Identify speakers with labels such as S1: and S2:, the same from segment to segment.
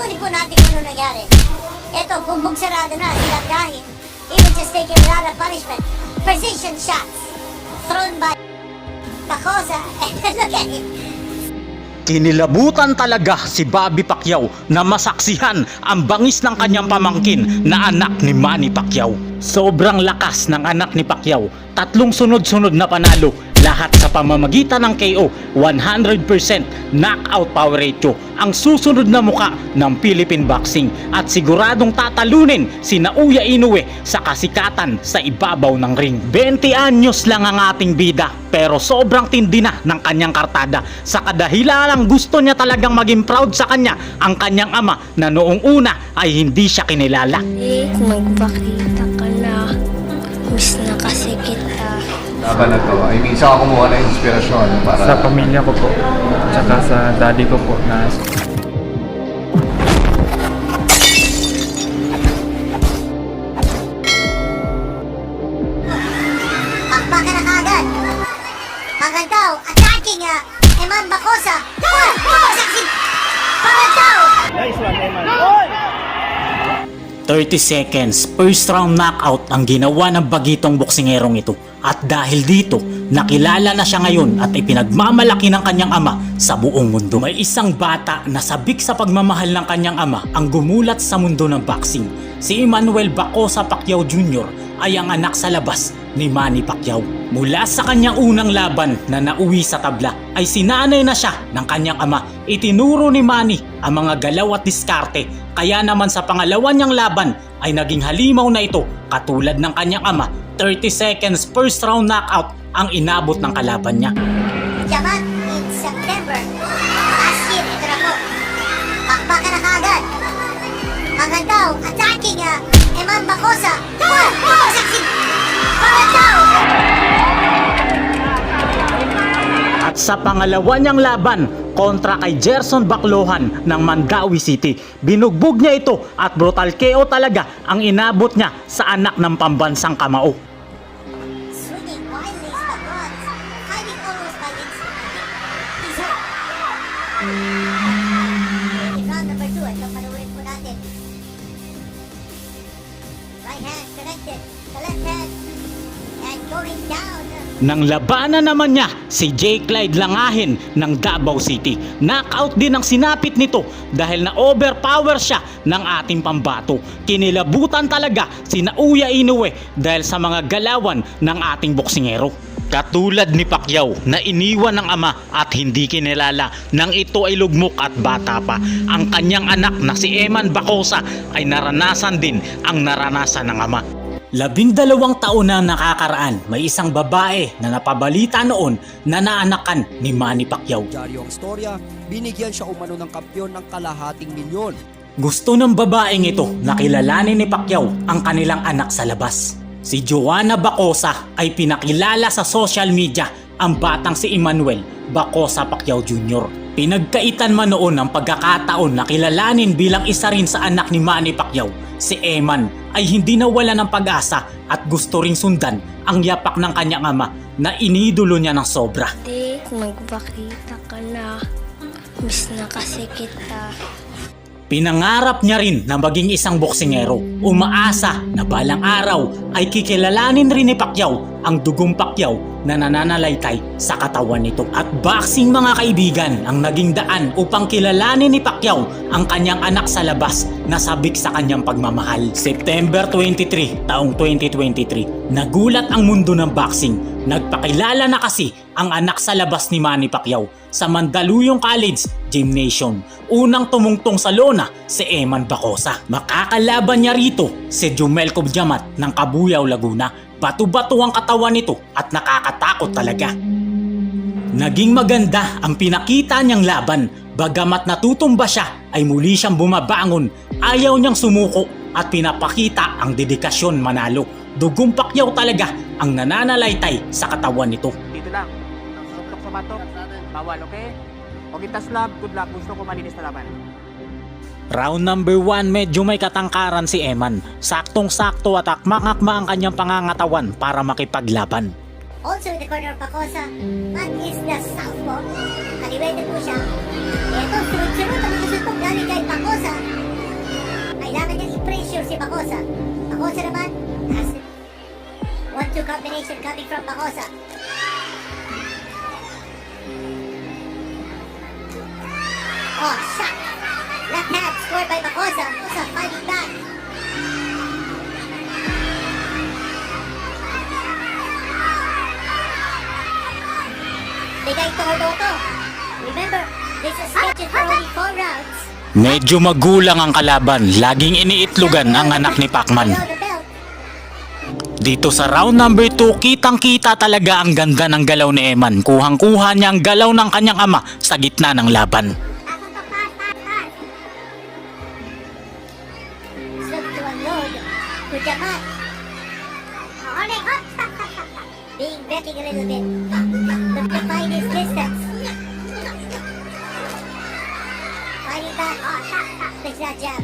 S1: Panunin po natin ano nangyari. Ito, bumbog sarado na, silang dahil. Even just taking a lot of punishment. Precision shots. Thrown by. And look at him.
S2: Kinilabutan talaga si Bobby Pacquiao na masaksihan ang bangis ng kanyang pamangkin na anak ni Manny Pacquiao. Sobrang lakas ng anak ni Pacquiao, tatlong sunod-sunod na panalo, lahat sa pamamagitan ng KO, 100% knockout power ratio, ang susunod na muka ng Philippine Boxing at siguradong tatalunin si Nauya Inoue sa kasikatan sa ibabaw ng ring. 20 anyos lang ang ating bida pero sobrang tindi na ng kanyang kartada sa kadahilanang gusto niya talagang maging proud sa kanya ang kanyang ama na noong una ay hindi siya kinilala.
S3: Eh, magpakita ka na. Miss na.
S4: Laban na to. I mean, saan ka kumuha ng inspirasyon para...
S5: sa pamilya ko po, tsaka sa daddy ko po na
S1: Pakpakan na kaagad. Pagandaw, attacking uh, Eman Bacosa.
S2: 30 seconds, first round knockout ang ginawa ng bagitong boksingerong ito. At dahil dito, nakilala na siya ngayon at ipinagmamalaki ng kanyang ama sa buong mundo. May isang bata na sabik sa pagmamahal ng kanyang ama ang gumulat sa mundo ng boxing. Si Emmanuel Bacosa Pacquiao Jr. ay ang anak sa labas ni Manny Pacquiao. Mula sa kanyang unang laban na nauwi sa tabla ay sinanay na siya ng kanyang ama. Itinuro ni Manny ang mga galaw at diskarte kaya naman sa pangalawa niyang laban ay naging halimaw na ito katulad ng kanyang ama 30 seconds first round knockout ang inabot ng kalaban niya.
S1: Yaman in September. Last year, ito na po. Pakpakan na. Pagandaw, attacking Saksi. Pagandaw.
S2: At sa pangalawa niyang laban kontra kay Gerson Baclohan ng Mandawi City, binugbog niya ito at brutal KO talaga ang inabot niya sa anak ng pambansang kamao.
S1: Swinging
S2: Nang labanan naman niya si J. Clyde Langahin ng Davao City. Knockout din ang sinapit nito dahil na overpower siya ng ating pambato. Kinilabutan talaga si Nauya Inoue dahil sa mga galawan ng ating boksingero. Katulad ni Pacquiao na iniwan ng ama at hindi kinilala nang ito ay lugmok at bata pa. Ang kanyang anak na si Eman Bacosa ay naranasan din ang naranasan ng ama. Labindalawang taon na nakakaraan, may isang babae na napabalita noon na naanakan ni Manny Pacquiao.
S6: Dyaryo ang storya, binigyan siya umano ng kampyon ng kalahating milyon.
S2: Gusto ng babaeng ito na kilalanin ni Pacquiao ang kanilang anak sa labas. Si Joanna Bacosa ay pinakilala sa social media ang batang si Emmanuel Bacosa Pacquiao Jr. Pinagkaitan man noon ang pagkakataon na kilalanin bilang isa rin sa anak ni Manny Pacquiao, si Eman ay hindi nawala ng pag-asa at gusto ring sundan ang yapak ng kanyang ama na inidolo niya ng sobra.
S3: Eh, magpakita ka na. Miss na kasi kita.
S2: Pinangarap niya rin na maging isang boksingero. Umaasa na balang araw ay kikilalanin rin ni Pacquiao ang dugong Pacquiao na nananalaytay sa katawan nito. At boxing mga kaibigan ang naging daan upang kilalanin ni Pacquiao ang kanyang anak sa labas na sabik sa kanyang pagmamahal. September 23, taong 2023, nagulat ang mundo ng boxing. Nagpakilala na kasi ang anak sa labas ni Manny Pacquiao sa Mandaluyong College Gymnasium. Unang tumungtong sa lona si Eman Bacosa. Makakalaban niya rito si Jumel Cobjamat ng Kabuyao, Laguna. Bato-bato ang katawan nito at nakakatakot talaga. Naging maganda ang pinakita niyang laban. Bagamat natutumba siya ay muli siyang bumabangon. Ayaw niyang sumuko at pinapakita ang dedikasyon manalo. Dugong pakyaw talaga ang nananalaytay sa katawan nito.
S7: Dito lang. Suklok sa batok. Bawal, okay? Huwag itas lab. Good luck. Gusto ko malinis na laban.
S2: Round number 1 medyo may katangkaran si Eman. Saktong-sakto at akma-akma ang kanyang pangangatawan para makipaglaban.
S1: Also in the corner of Pacosa. That is the southpaw. Kaliwete po siya. Ito, sunod-sunod ang mga suntok galing kay Pacosa. si Bacosa. Bacosa naman, has the one-two combination coming from Bacosa. Oh, shot! Left hand scored by Bacosa. Bacosa fighting back. Bigay todo to. Remember, this is scheduled for only four rounds.
S2: Medyo magulang ang kalaban, laging iniitlugan ang anak ni Pacman. Dito sa round number 2, kitang-kita talaga ang ganda ng galaw ni Eman. Kuhang-kuha niya ang galaw ng kanyang ama sa gitna ng laban.
S1: Being betting a little bit. Jab.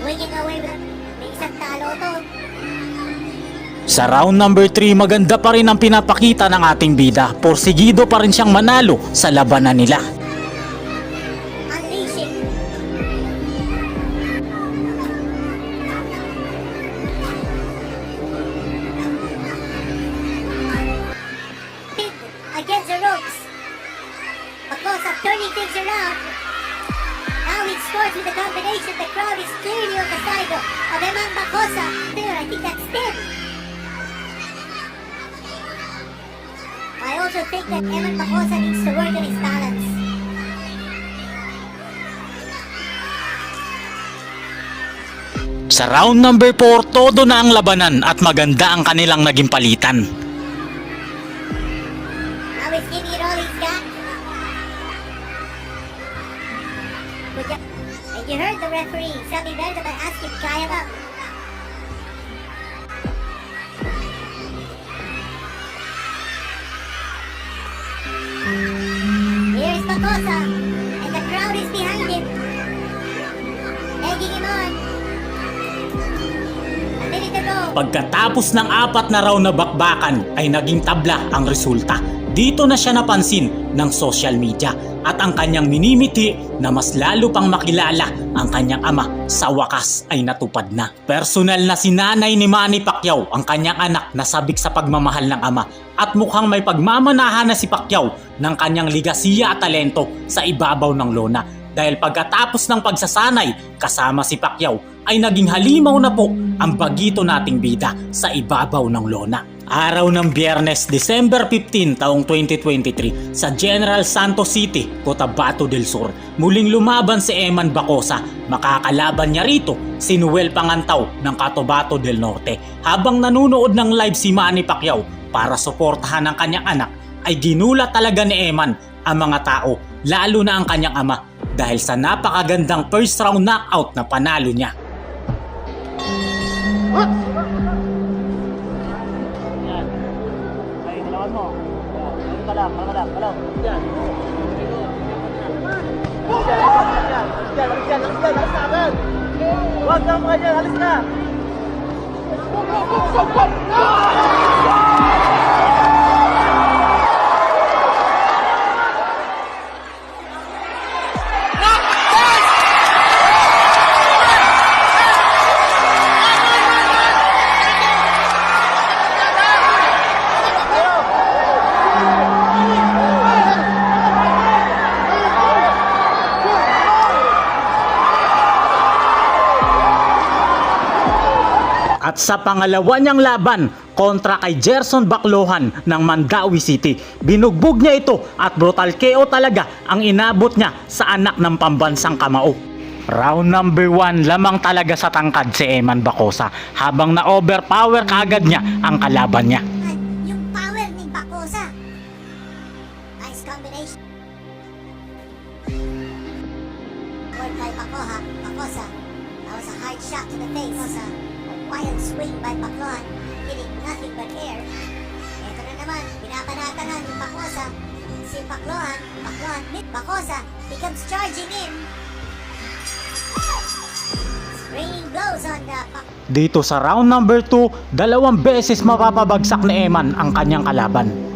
S1: Winging away May isang talo to.
S2: Sa round number 3, maganda pa rin ang pinapakita ng ating bida. Porsigido pa rin siyang manalo sa labanan nila.
S1: Think that Eman Bacosa needs to work on his balance.
S2: Sa round number 4, todo na ang labanan at maganda ang kanilang naging palitan.
S1: You heard the referee. Sabi better naman ask him, kaya ba? Here's
S2: Pagkatapos ng apat na round na bakbakan ay naging tabla ang resulta. Dito na siya napansin ng social media at ang kanyang minimiti na mas lalo pang makilala ang kanyang ama sa wakas ay natupad na. Personal na sinanay ni Manny Pacquiao ang kanyang anak na sabik sa pagmamahal ng ama at mukhang may pagmamanahan na si Pacquiao ng kanyang ligasiya at talento sa ibabaw ng lona dahil pagkatapos ng pagsasanay kasama si Pacquiao ay naging halimaw na po ang bagito nating bida sa ibabaw ng lona. Araw ng Biyernes, December 15 taong 2023 sa General Santos City, Cotabato del Sur. Muling lumaban si Eman Bacosa. Makakalaban niya rito si Noel Pangantaw ng Cotabato del Norte. Habang nanunood ng live si Manny Pacquiao para suportahan ang kanyang anak, ay ginulat talaga ni Eman ang mga tao, lalo na ang kanyang ama dahil sa napakagandang first round knockout na panalo niya. Wag kang magyan, alis na! Go, go, go, go, go! go! At sa pangalawa niyang laban kontra kay Gerson Baclohan ng Mandawi City, binugbog niya ito at brutal KO talaga ang inabot niya sa anak ng pambansang kamao. Round number 1, lamang talaga sa tangkad si Eman Bacosa habang na-overpower kaagad niya ang kalaban niya.
S1: At yung power ni Bacosa. Nice combination. Scored by Bacoha. Bacosa. That was hard shot to the face. Bacosa. Wild swing by Baclohan. Hitting nothing but air. Ito na naman. Binabanata na ni Bacosa. Si Baclohan. Baclohan. Bacosa becomes charging in.
S2: Dito sa round number 2, dalawang beses mapapabagsak ni Eman ang kanyang kalaban.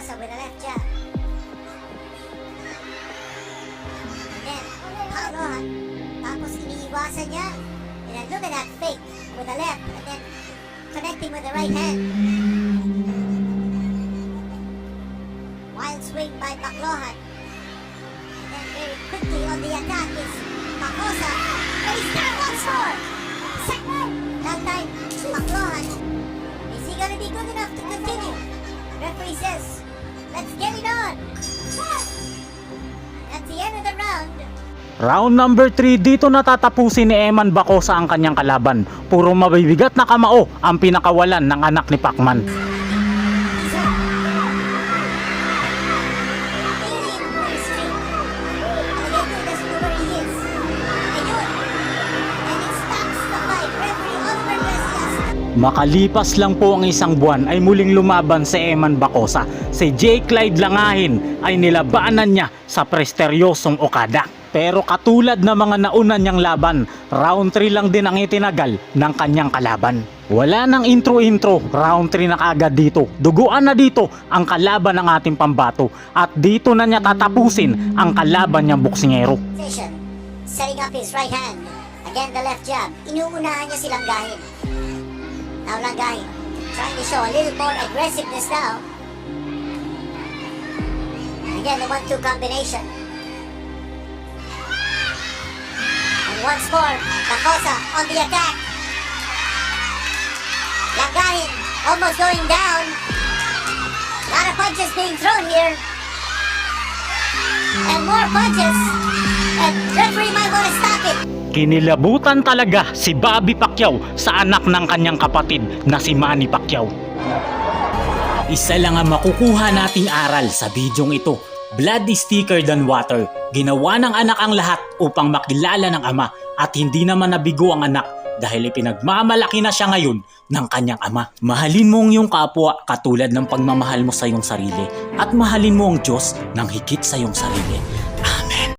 S1: Bacosa with a left jab. Then, Paulohan. Tapos iniiwasan niya. And then look at that fake with the left. And then connecting with the right hand. Wild swing by Baclohan. And then very quickly on the attack is Bacosa. And he's down once more. Second. That time, Baclohan. Is he gonna be good enough to continue? Referee says, let's get it on. At the end of the round,
S2: Round number 3 dito natatapusin ni Eman Bacosa ang kanyang kalaban. Puro mabibigat na kamao ang pinakawalan ng anak ni Pacman. Makalipas lang po ang isang buwan ay muling lumaban si Eman Bacosa. Si J. Clyde Langahin ay nilabanan niya sa presteryosong Okada. Pero katulad ng mga nauna niyang laban, round 3 lang din ang itinagal ng kanyang kalaban. Wala nang intro-intro, round 3 na kaagad dito. Duguan na dito ang kalaban ng ating pambato at dito na niya tatapusin ang kalaban niyang boksingero.
S1: Station. Setting up his right hand. Again, the left jab. Inuunahan niya si Langgahin. Now Langgahin. Trying to show a little more aggressiveness now. Again, the one-two combination. And once more, Bacosa on the attack. Langgahin almost going down. A lot of punches being thrown here. And more punches. And referee might want to stop it.
S2: Kinilabutan talaga si Bobby Pacquiao sa anak ng kanyang kapatid na si Manny Pacquiao. Isa lang ang makukuha nating aral sa bidyong ito. Blood is thicker than water. Ginawa ng anak ang lahat upang makilala ng ama at hindi naman nabigo ang anak dahil ipinagmamalaki na siya ngayon ng kanyang ama. Mahalin mo ang iyong kapwa katulad ng pagmamahal mo sa iyong sarili at mahalin mo ang Diyos ng higit sa iyong sarili.